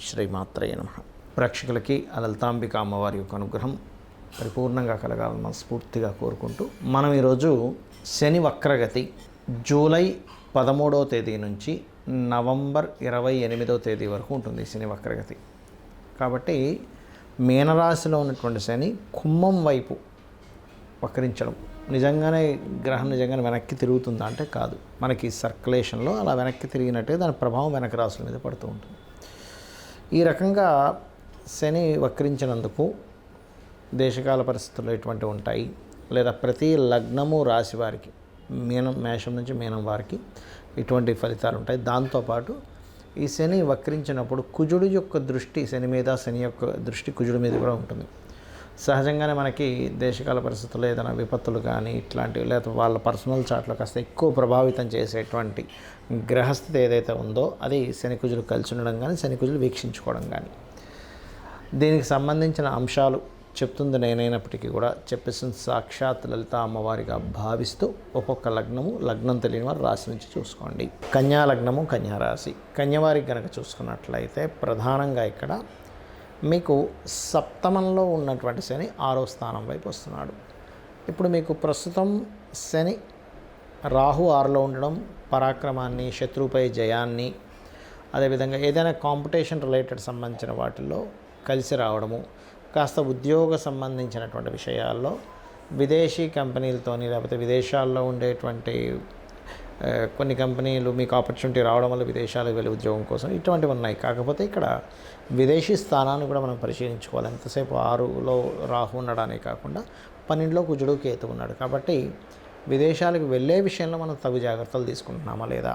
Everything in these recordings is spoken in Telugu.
శ్రీమాత్రయ నమ. ప్రేక్షకులకి ఆ లలితాంబిక అమ్మవారి యొక్క అనుగ్రహం పరిపూర్ణంగా కలగాలని మనస్ఫూర్తిగా కోరుకుంటూ మనం ఈరోజు శని వక్రగతి జూలై పదమూడవ తేదీ నుంచి నవంబర్ ఇరవై ఎనిమిదవ తేదీ వరకు ఉంటుంది శని వక్రగతి. కాబట్టి మీనరాశిలో ఉన్నటువంటి శని కుంభం వైపు వక్రించడం నిజంగానే గ్రహం నిజంగానే వెనక్కి తిరుగుతుందా అంటే కాదు. మనకి సర్క్యులేషన్లో అలా వెనక్కి తిరిగినట్టే దాని ప్రభావం వెనక రాసుల మీద పడుతూ ఉంటుంది. ఈ రకంగా శని వక్రించినందుకు దేశకాల పరిస్థితుల్లో ఎటువంటివి ఉంటాయి. లేదా ప్రతి లగ్నము రాశి వారికి మీనం మేషం నుంచి మీనం వారికి ఇటువంటి ఫలితాలు ఉంటాయి. దాంతోపాటు ఈ శని వక్రించినప్పుడు కుజుడు యొక్క దృష్టి శని మీద శని యొక్క దృష్టి కుజుడి మీద కూడా ఉంటుంది. సహజంగానే మనకి దేశకాల పరిస్థితుల్లో ఏదైనా విపత్తులు కానీ ఇట్లాంటివి లేదా వాళ్ళ పర్సనల్ చాట్లో కాస్త ఎక్కువ ప్రభావితం చేసేటువంటి గ్రహస్థితి ఏదైతే ఉందో అది శనికుజులు కలిసి ఉండడం కానీ శనికుజులు వీక్షించుకోవడం కానీ. దీనికి సంబంధించిన అంశాలు చెప్తుంది నేనైనప్పటికీ కూడా చెప్పేసిన సాక్షాత్ లలిత అమ్మవారిగా భావిస్తూ ఒక్కొక్క లగ్నము లగ్నం తెలియని వారు రాశి నుంచి చూసుకోండి. కన్యా లగ్నము కన్యా రాశి. కన్యవారికి కనుక చూసుకున్నట్లయితే ప్రధానంగా ఇక్కడ మీకు సప్తమంలో ఉన్నటువంటి శని ఆరో స్థానం వైపు వస్తున్నాడు. ఇప్పుడు మీకు ప్రస్తుతం శని రాహు ఆరులో ఉండడం పరాక్రమాన్ని శత్రువుపై జయాన్ని అదేవిధంగా ఏదైనా కాంపిటీషన్ రిలేటెడ్ సంబంధించిన వాటిల్లో కలిసి రావడము కాస్త ఉద్యోగ సంబంధించినటువంటి విషయాల్లో విదేశీ కంపెనీలతోని లేకపోతే విదేశాల్లో ఉండేటువంటి కొన్ని కంపెనీలు మీకు ఆపర్చునిటీ రావడం వల్ల విదేశాలకు వెళ్ళి ఉద్యోగం కోసం ఇటువంటివి ఉన్నాయి. కాకపోతే ఇక్కడ విదేశీ స్థానాన్ని కూడా మనం పరిశీలించుకోవాలి. ఎంతసేపు ఆరులో రాహు ఉండడానే కాకుండా పన్నెండులో కుజుడు కేతు ఉన్నాడు. కాబట్టి విదేశాలకు వెళ్ళే విషయంలో మనం తగు జాగ్రత్తలు తీసుకుంటున్నామా లేదా?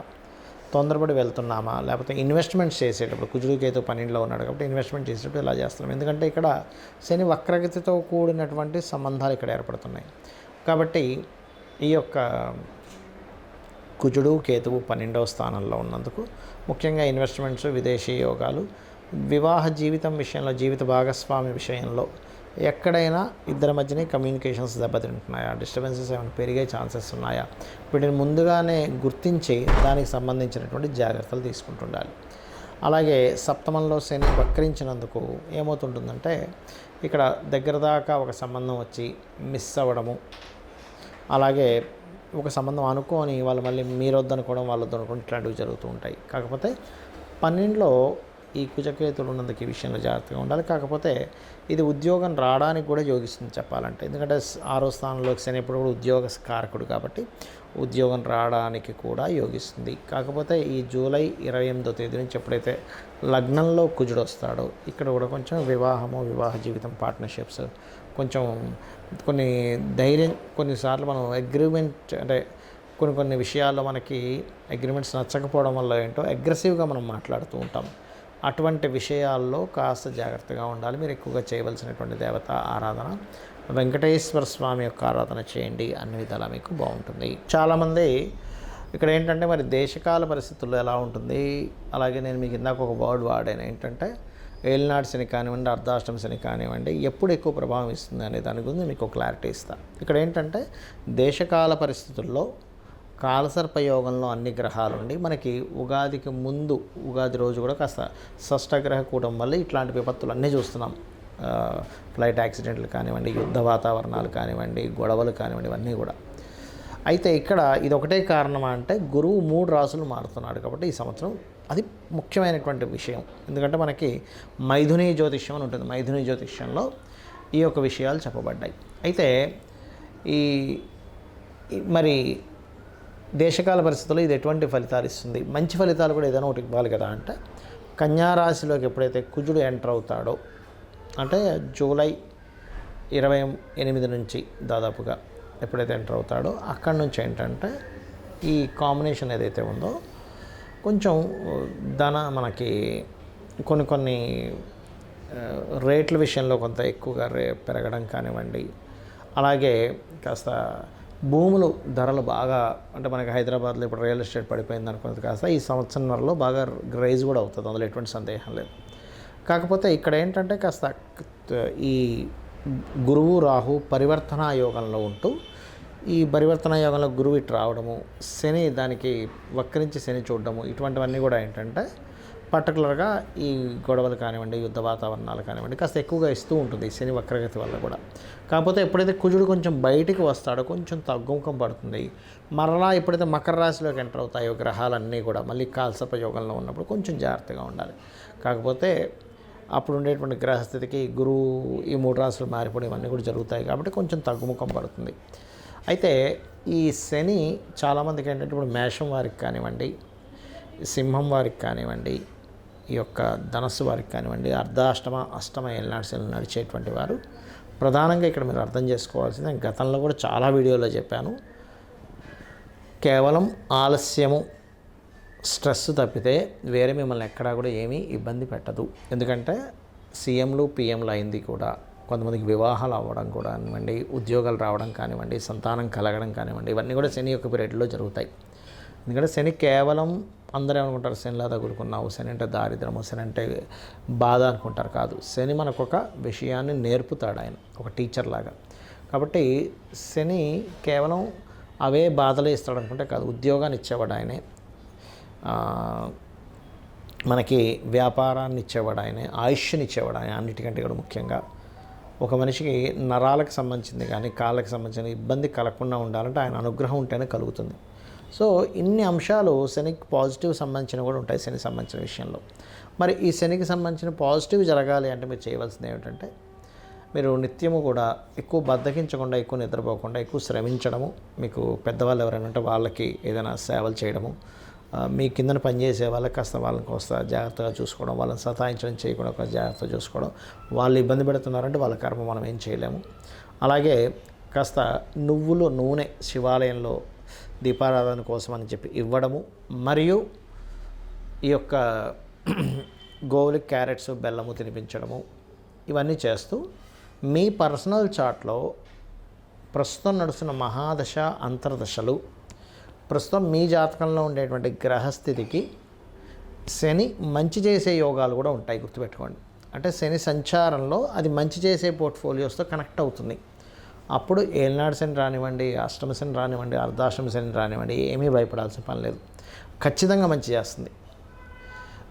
తొందరపడి వెళ్తున్నామా? లేకపోతే ఇన్వెస్ట్మెంట్స్ చేసేటప్పుడు కుజుడు కేతు పన్నెండులో ఉన్నాడు కాబట్టి ఇన్వెస్ట్మెంట్ చేసేటప్పుడు ఇలా చేస్తున్నాం? ఎందుకంటే ఇక్కడ శని వక్రగతితో కూడినటువంటి సంబంధాలు ఇక్కడ ఏర్పడుతున్నాయి. కాబట్టి ఈ యొక్క కుజుడు కేతువు పన్నెండవ స్థానంలో ఉన్నందుకు ముఖ్యంగా ఇన్వెస్ట్మెంట్స్ విదేశీ యోగాలు వివాహ జీవితం విషయంలో జీవిత భాగస్వామి విషయంలో ఎక్కడైనా ఇద్దరి మధ్యనే కమ్యూనికేషన్స్ దెబ్బతింటున్నాయా? డిస్టర్బెన్సెస్ ఏమైనా పెరిగే ఛాన్సెస్ ఉన్నాయా? వీటిని ముందుగానే గుర్తించి దానికి సంబంధించినటువంటి జాగ్రత్తలు తీసుకుంటుండాలి. అలాగే సప్తమంలో శని వక్రించినందుకు ఏమవుతుంటుందంటే ఇక్కడ దగ్గర దాకా ఒక సంబంధం వచ్చి మిస్ అవ్వడము. అలాగే ఒక సంబంధం అనుకోని వాళ్ళు మళ్ళీ మీరు వద్దనుకోవడం వాళ్ళు వద్దనుకోవడం ఇట్లాంటివి జరుగుతూ ఉంటాయి. కాకపోతే పన్నెండులో ఈ కుజకేతులు ఉన్నందుకు ఈ విషయంలో జాగ్రత్తగా ఉండాలి. కాకపోతే ఇది ఉద్యోగం రావడానికి కూడా యోగిస్తుంది చెప్పాలంటే. ఎందుకంటే ఆరో స్థానంలోకి శని ఎప్పుడు కూడా ఉద్యోగ కారకుడు కాబట్టి ఉద్యోగం రావడానికి కూడా యోగిస్తుంది. కాకపోతే ఈ జూలై ఇరవై ఎనిమిదో తేదీ నుంచి ఎప్పుడైతే లగ్నంలో కుజుడు వస్తాడో ఇక్కడ కూడా కొంచెం వివాహము వివాహ జీవితం పార్ట్నర్షిప్స్ కొంచెం కొన్ని ధైర్యం కొన్నిసార్లు మనం అగ్రిమెంట్ అంటే కొన్ని కొన్ని విషయాల్లో మనకి అగ్రిమెంట్స్ నచ్చకపోవడం వల్ల ఏంటో అగ్రెసివ్గా మనం మాట్లాడుతూ ఉంటాం. అటువంటి విషయాల్లో కాస్త జాగ్రత్తగా ఉండాలి. మీరు ఎక్కువగా చేయవలసినటువంటి దేవత ఆరాధన వెంకటేశ్వర స్వామి యొక్క ఆరాధన చేయండి. అన్ని విధాలా మీకు బాగుంటుంది. చాలామంది ఇక్కడ ఏంటంటే మరి దేశకాల పరిస్థితుల్లో ఎలా ఉంటుంది? అలాగే నేను మీకు ఇందాక ఒక వర్డ్ వాడాను. ఏంటంటే ఏలినాడు శని కానివ్వండి అర్ధాష్టమ శని కానివ్వండి ఎప్పుడు ఎక్కువ ప్రభావం ఇస్తుంది అనే దాని గురించి మీకు క్లారిటీ ఇస్తాను ఇక్కడ ఏంటంటే దేశకాల పరిస్థితుల్లో కాలసర్ప యోగంలో అన్ని గ్రహాలు ఉండి మనకి ఉగాదికి ముందు ఉగాది రోజు కూడా కాస్త షష్టగ్రహ కూటం వల్ల ఇట్లాంటి విపత్తులు అన్నీ చూస్తున్నాం. ఫ్లైట్ యాక్సిడెంట్లు కానివ్వండి యుద్ధ వాతావరణాలు కానివ్వండి గొడవలు కానివ్వండి ఇవన్నీ కూడా. అయితే ఇక్కడ ఇది ఒకటే కారణమా అంటే గురువు మూడు రాసులు మారుతున్నాడు కాబట్టి ఈ సంవత్సరం అది ముఖ్యమైనటువంటి విషయం. ఎందుకంటే మనకి మైథుని జ్యోతిష్యం అని ఉంటుంది. మైథుని జ్యోతిష్యంలో ఈ యొక్క విషయాలు చెప్పబడ్డాయి. అయితే ఈ మరి దేశకాల పరిస్థితుల్లో ఇది ఎటువంటి ఫలితాలు ఇస్తుంది? మంచి ఫలితాలు కూడా ఏదైనా ఒకటి ఇవ్వాలి కదా అంటే కన్యారాశిలోకి ఎప్పుడైతే కుజుడు ఎంటర్ అవుతాడో అంటే జూలై ఇరవై ఎనిమిది నుంచి దాదాపుగా ఎప్పుడైతే ఎంటర్ అవుతాడో అక్కడి నుంచి ఏంటంటే ఈ కాంబినేషన్ ఏదైతే ఉందో కొంచెం ధన మనకి కొన్ని కొన్ని రేట్ల విషయంలో కొంత ఎక్కువగా రే పెరగడం కానివ్వండి. అలాగే కాస్త భూములు ధరలు బాగా అంటే మనకి హైదరాబాద్లో ఇప్పుడు రియల్ ఎస్టేట్ పడిపోయింది అనుకున్నది కాస్త ఈ సంవత్సరంలో బాగా రైజ్ కూడా అవుతుంది. అందులో ఎటువంటి సందేహం లేదు. కాకపోతే ఇక్కడ ఏంటంటే కాస్త ఈ గురువు రాహు పరివర్తన యోగంలో ఉంటూ ఈ పరివర్తన యోగంలో గురువు ఇటు రావడము శని దానికి వక్రించి శని చూడడము ఇటువంటివన్నీ కూడా ఏంటంటే పర్టికులర్గా ఈ గొడవలు కానివ్వండి యుద్ధ వాతావరణాలు కానివ్వండి కాస్త ఎక్కువగా ఇస్తూ ఉంటుంది శని వక్రగతి వల్ల కూడా. కాకపోతే ఎప్పుడైతే కుజుడు కొంచెం బయటికి వస్తాడో కొంచెం తగ్గుముఖం పడుతుంది. మరలా ఎప్పుడైతే మకర రాశిలోకి ఎంటర్ అవుతాయో గ్రహాలన్నీ కూడా మళ్ళీ కాల్సప యోగంలో ఉన్నప్పుడు కొంచెం జాగ్రత్తగా ఉండాలి. కాకపోతే అప్పుడు ఉండేటువంటి గ్రహస్థితికి గురువు ఈ మూడు రాశులు మారిపోవడం ఇవన్నీ కూడా జరుగుతాయి కాబట్టి కొంచెం తగ్గుముఖం పడుతుంది. అయితే ఈ శని చాలామందికి ఏంటంటే ఇప్పుడు మేషం వారికి కానివ్వండి సింహం వారికి కానివ్వండి ఈ యొక్క ధనస్సు వారికి కానివ్వండి అర్ధాష్టమ అష్టమ ఏళ్ళనాడు శని నడిచేటువంటి వారు ప్రధానంగా ఇక్కడ మీరు అర్థం చేసుకోవాల్సింది నేను గతంలో కూడా చాలా వీడియోలో చెప్పాను కేవలం ఆలస్యము స్ట్రెస్ తప్పితే వేరే మిమ్మల్ని ఎక్కడా కూడా ఏమీ ఇబ్బంది పెట్టదు. ఎందుకంటే సీఎంలు పిఎంలు అయింది కూడా. కొంతమందికి వివాహాలు అవ్వడం కూడా కానివ్వండి ఉద్యోగాలు రావడం కానివ్వండి సంతానం కలగడం కానివ్వండి ఇవన్నీ కూడా శని యొక్క పీరియడ్లో జరుగుతాయి. ఎందుకంటే శని కేవలం అందరూ ఏమనుకుంటారు? శనిలా తగులుకున్నావు శని అంటే దారిద్రము శని అంటే బాధ అనుకుంటారు కాదు. శని మనకు ఒక విషయాన్ని నేర్పుతాడు ఆయన ఒక టీచర్ లాగా. కాబట్టి శని కేవలం అవే బాధలే ఇస్తాడు అనుకుంటే కాదు ఉద్యోగాన్ని ఇచ్చేవాడు ఆయనే. మనకి వ్యాపారాన్ని ఇచ్చేవాడు ఆయనే ఆయుష్ని ఇచ్చేవాడు ఆయన అన్నిటికంటే కూడా ముఖ్యంగా. ఒక మనిషికి నరాలకు సంబంధించింది కానీ కాళ్ళకి సంబంధించిన ఇబ్బంది కలగకుండా ఉండాలంటే ఆయన అనుగ్రహం ఉంటేనే కలుగుతుంది. సో ఇన్ని అంశాలు శనికి పాజిటివ్ సంబంధించిన కూడా ఉంటాయి శనికి సంబంధించిన విషయంలో. మరి ఈ శనికి సంబంధించిన పాజిటివ్ జరగాలి అంటే మీరు చేయవలసింది ఏమిటంటే మీరు నిత్యము కూడా ఎక్కువ బద్దకించకుండా ఎక్కువ నిద్రపోకుండా ఎక్కువ శ్రమించడము మీకు పెద్దవాళ్ళు ఎవరైనా ఉంటే వాళ్ళకి ఏదైనా సేవలు చేయడము మీ కిందన పనిచేసే వాళ్ళకి కాస్త వాళ్ళని కాస్త జాగ్రత్తగా చూసుకోవడం వాళ్ళని సతాయించడం చేయకుండా ఒక జాగ్రత్తగా చూసుకోవడం. వాళ్ళు ఇబ్బంది పెడుతున్నారంటే వాళ్ళ కర్మ మనం ఏం చేయలేము. అలాగే కాస్త నువ్వులు నూనె శివాలయంలో దీపారాధన కోసం అని చెప్పి ఇవ్వడము. మరియు ఈ యొక్క గోవులకి క్యారెట్స్ బెల్లము తినిపించడము. ఇవన్నీ చేస్తూ మీ పర్సనల్ చార్ట్లో ప్రస్తుతం నడుస్తున్న మహాదశ అంతర్దశలు ప్రస్తుతం మీ జాతకంలో ఉండేటువంటి గ్రహస్థితికి శని మంచి చేసే యోగాలు కూడా ఉంటాయి గుర్తుపెట్టుకోండి. అంటే శని సంచారంలో అది మంచి చేసే పోర్ట్ఫోలియోస్తో కనెక్ట్ అవుతుంది. అప్పుడు ఏలినాడు శని రానివ్వండి అష్టమ శని రానివ్వండి అర్ధాష్టమ శని రానివ్వండి ఏమీ భయపడాల్సిన పని లేదు. ఖచ్చితంగా మంచి చేస్తుంది.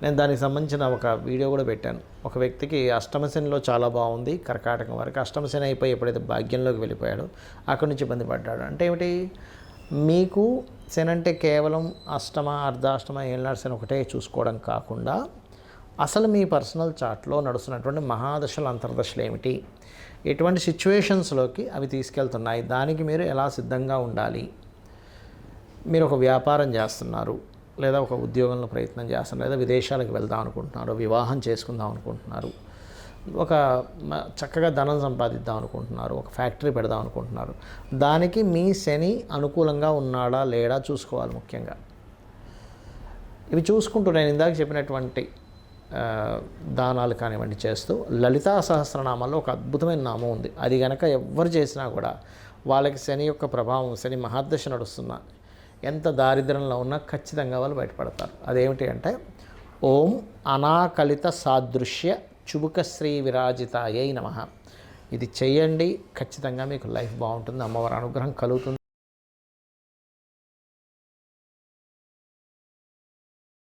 నేను దానికి సంబంధించిన ఒక వీడియో కూడా పెట్టాను. ఒక వ్యక్తికి అష్టమశనిలో చాలా బాగుంది కర్కాటకం వరకు అష్టమశని అయిపోయి ఎప్పుడైతే భాగ్యంలోకి వెళ్ళిపోయాడో అక్కడి నుంచి ఇబ్బంది పడ్డాడు. అంటే ఏమిటి? మీకు శని అంటే కేవలం అష్టమ అర్ధాష్టమ ఏళ్ళనాడు శని ఒకటే చూసుకోవడం కాకుండా అసలు మీ పర్సనల్ చార్ట్లో నడుస్తున్నటువంటి మహాదశలు అంతర్దశలు ఏమిటి? ఎటువంటి సిచ్యువేషన్స్లోకి అవి తీసుకెళ్తున్నాయి? దానికి మీరు ఎలా సిద్ధంగా ఉండాలి? మీరు ఒక వ్యాపారం చేస్తున్నారు లేదా ఒక ఉద్యోగంలో ప్రయత్నం చేస్తున్నారు లేదా విదేశాలకు వెళ్దాం అనుకుంటున్నారు వివాహం చేసుకుందాం అనుకుంటున్నారు ఒక చక్కగా ధనం సంపాదిద్దాం అనుకుంటున్నారు ఒక ఫ్యాక్టరీ పెడదాం అనుకుంటున్నారు. దానికి మీ శని అనుకూలంగా ఉన్నాడా లేడా చూసుకోవాలి ముఖ్యంగా. ఇవి చూసుకుంటూ నేను ఇందాక చెప్పినటువంటి దానాలు కానివ్వండి చేస్తూ లలితా సహస్రనామాల్లో ఒక అద్భుతమైన నామం ఉంది. అది గనక ఎవ్వరు చేసినా కూడా వాళ్ళకి శని యొక్క ప్రభావం శని మహాదశ నడుస్తున్నా ఎంత దారిద్ర్యంలో ఉన్నా ఖచ్చితంగా వాళ్ళు బయటపడతారు. అదేమిటి అంటే ఓం అనాకలిత సాదృశ్య చుబుకశ్రీ విరాజితాయై నమ. ఇది చేయండి ఖచ్చితంగా మీకు లైఫ్ బాగుంటుంది అమ్మవారి అనుగ్రహం కలుగుతుంది.